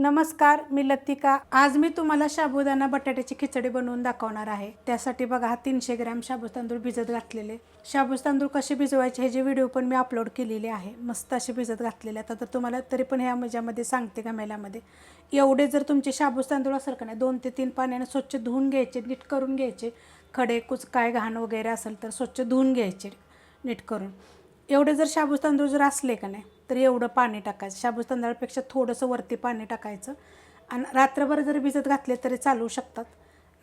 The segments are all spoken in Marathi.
नमस्कार मी लतिका. आज मी तुम्हाला शाबुदाना बटाट्याची खिचडी बनवून दाखवणार आहे. त्यासाठी बघा हा तीनशे ग्रॅम शाबूस तांदूळ भिजत घातलेले. शाबूस तांदूळ कसे भिजवायचे हे जे व्हिडिओ पण मी अपलोड केलेले आहे मस्त असे भिजत घातलेले आता तर तुम्हाला तरी पण ह्या मजामध्ये सांगते का मेल्यामध्ये एवढे जर तुमचे शाबूस तांदूळ असेल का नाही दोन ते तीन पाण्याने स्वच्छ धुवून घ्यायचे नीट करून घ्यायचे. खडे कुच काय घाण वगैरे असेल तर स्वच्छ धुवून घ्यायचे नीट करून. एवढे जर शाबूस तांदूळ जर असले का नाही तर एवढं पाणी टाकायचं. शाबूस तांदळापेक्षा थोडंसं वरती पाणी टाकायचं. आणि रात्रभर जरी भिजत घातले तरी चालू शकतात.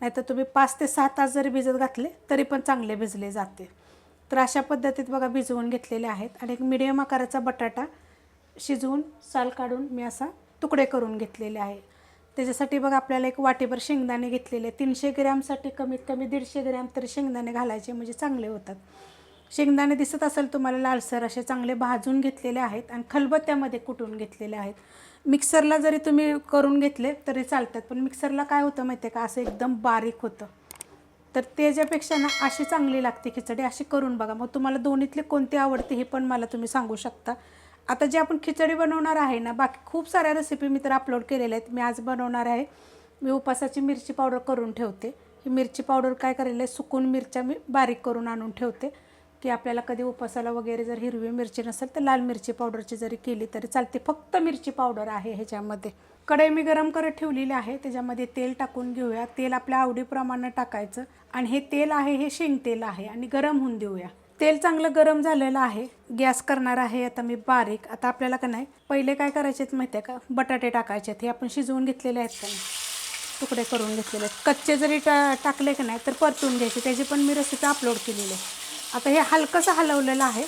नाहीतर तुम्ही पाच ते सहा तास जरी भिजत घातले तरी पण चांगले भिजले जाते. तर अशा पद्धतीत बघा भिजवून घेतलेले आहेत. आणि एक मिडियम आकाराचा बटाटा शिजवून साल काढून मी असा तुकडे करून घेतलेले आहे. त्याच्यासाठी बघा आपल्याला एक वाटीभर शेंगदाणे घेतलेले तीनशे ग्रॅमसाठी कमीत कमी दीडशे ग्रॅम तरी शेंगदाणे घालायचे म्हणजे चांगले होतात. शेंगदाणे दिसत असेल तुम्हाला लालसर असे चांगले भाजून घेतलेले आहेत आणि खलबत्त्यामध्ये कुटून घेतलेले आहेत. मिक्सरला जरी तुम्ही करून घेतले तरी चालतात पण मिक्सरला काय होतं माहिती आहे का? असं एकदम बारीक होतं. तर त्याच्यापेक्षा ना अशी चांगली लागते खिचडी अशी करून बघा. मग तुम्हाला दोन्हीतले कोणती आवडते हे पण मला तुम्ही सांगू शकता. आता जे आपण खिचडी बनवणार आहे ना बाकी खूप साऱ्या रेसिपी मी तर अपलोड केलेल्या आहेत. मी आज बनवणार आहे मी उपासाची मिरची पावडर करून ठेवते. ही मिरची पावडर काय करायला आहे? सुकून मिरच्या मी बारीक करून आणून ठेवते. की आपल्याला कधी उपासाला वगैरे जर हिरवी मिरची नसेल तर लाल मिरची पावडरची जरी केली तरी चालते. फक्त मिरची पावडर आहे ह्याच्यामध्ये. कढई मी गरम करत ठेवलेली आहे. त्याच्यामध्ये तेल टाकून घेऊया. तेल आपल्या आवडीप्रमाणे टाकायचं आणि हे तेल आहे हे शेंग तेल आहे आणि गरम होऊन देऊया. तेल चांगलं गरम झालेलं आहे. गॅस करणार आहे आता मी बारीक. आता आपल्याला का नाही पहिले काय करायचे आहेत माहिती आहे का? बटाटे टाकायचे आहेत हे आपण शिजवून घेतलेले आहेत का नाही? तुकडे करून घेतलेले आहेत. कच्चे जरी टा टाकले का नाही तर परतून घ्यायचे. त्याची पण मी रेसिपी अपलोड केलेली आहे. आता हे हलकंसं हलवलेलं आहे.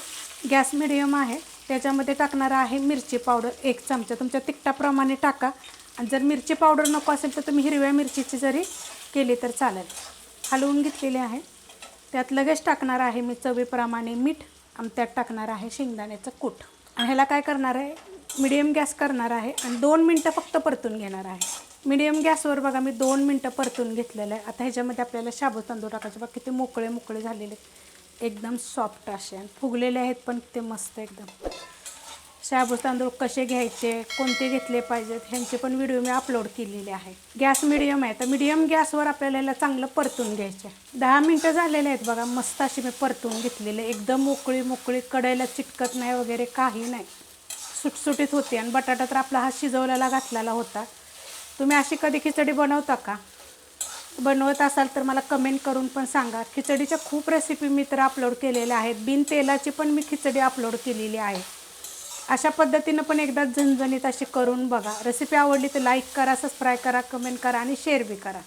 गॅस मिडियम आहे. त्याच्यामध्ये टाकणार आहे मिरची पावडर एक चमचा. तुमच्या तिखटाप्रमाणे टाका. आणि जर मिरची पावडर नको असेल तर तुम्ही हिरव्या मिरचीची जरी केली तर चालेल. हलवून घेतलेली आहे. त्यात लगेच टाकणार आहे मी चवीप्रमाणे मीठ. आणि त्यात टाकणार आहे शेंगदाण्याचं कूट. आणि ह्याला काय करणार आहे? मिडियम गॅस करणार आहे. आणि दोन मिनटं फक्त परतून घेणार आहे. मिडियम गॅसवर बघा मी दोन मिनटं परतून घेतलेलं आहे. आता ह्याच्यामध्ये आपल्याला शाबू तांदूळ टाकायचे. बघा किती मोकळे मोकळे झालेले. एकदम सॉफ्ट असे. आणि फुगलेले आहेत पण ते मस्त एकदम. शाबू तांदूळ कसे घ्यायचे कोणते घेतले पाहिजेत ह्यांचे पण व्हिडिओ मी अपलोड केलेले आहे गॅस मिडियम आहे. तर मिडियम गॅसवर आपल्याला याला चांगलं परतून घ्यायचे दहा मिनटं झालेले आहेत बघा. मस्त अशी मी परतून घेतलेले. एकदम मोकळी मोकळी कडायला चिटकत नाही वगैरे काही नाही. सुटसुटीत होते. आणि बटाटा तर आपला हा शिजवलेला घातलेला होता. तुम्ही अशी कधी खिचडी बनवता का? बनवत असाल तर मला कमेंट करून पण सांगा. खिचडीच्या खूप रेसिपी मी तर अपलोड केलेल्या आहेत. बिन तेलाची पण मी खिचडी अपलोड केलेली आहे. अशा पद्धतीनं पण एकदा झणझणीत अशी करून बघा. रेसिपी आवडली तर लाईक करा सबस्क्राईब करा कमेंट करा आणि शेअर बी करा.